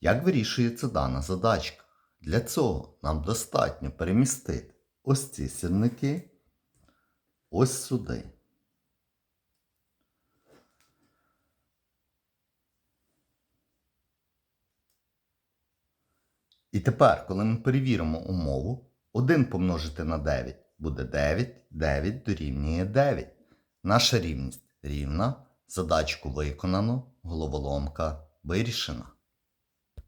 Як вирішується дана задачка? Для цього нам достатньо перемістити ось ці сірники ось сюди. І тепер, коли ми перевіримо умову, 1 помножити на 9 буде 9, 9 дорівнює 9. Наша рівність рівна, задачку виконано, головоломка вирішена.